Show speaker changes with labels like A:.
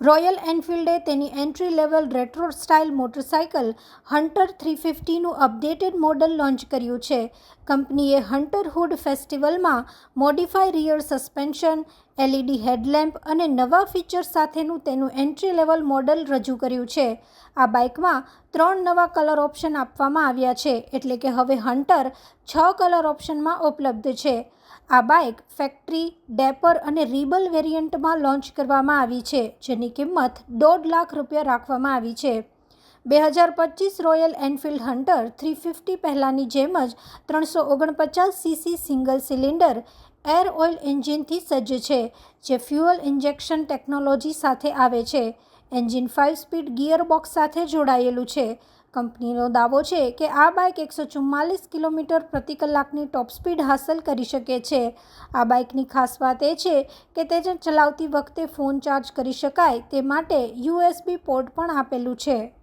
A: Royal એનફિલ્ડે તેની entry level retro style motorcycle Hunter three ફિફ્ટીનું updated model launch કર્યું છે. કંપનીએ હન્ટર હુડ ફેસ્ટિવલમાં modify rear suspension, LED headlamp અને નવા ફીચર્સ સાથેનું તેનું એન્ટ્રી લેવલ મોડલ રજૂ કર્યું છે. આ બાઇકમાં ત્રણ નવા કલર ઓપ્શન આપવામાં આવ્યા છે, એટલે કે હવે હન્ટર છ કલર ઓપ્શનમાં ઉપલબ્ધ છે. આ બાઇક ફેક્ટરી, ડેપર અને રીબલ વેરિયન્ટમાં લોન્ચ કરવામાં આવી છે, જેની કિંમત દોઢ લાખ રૂપિયા રાખવામાં આવી છે. બે હજાર પચીસ Royal Enfield Hunter three fifty પહેલાંની જેમ જ ત્રણસો ઓગણપચાસ CC single cylinder air oil એન્જિનથી સજ્જ છે, જે ફ્યુઅલ ઇન્જેક્શન ટેકનોલોજી સાથે આવે છે. Engine five speed gear box સાથે જોડાયેલું છે. કંપનીનો દાવો છે કે આ બાઇક એકસો ચુમ્માલીસ કિલોમીટર પ્રતિ કલાકની ટોપ સ્પીડ હાંસલ કરી શકે છે. આ બાઇકની ખાસ વાત એ છે કે તે ચલાવતી વખતે ફોન ચાર્જ કરી શકાય તે માટે યુએસબી પોર્ટ પણ આપેલું છે.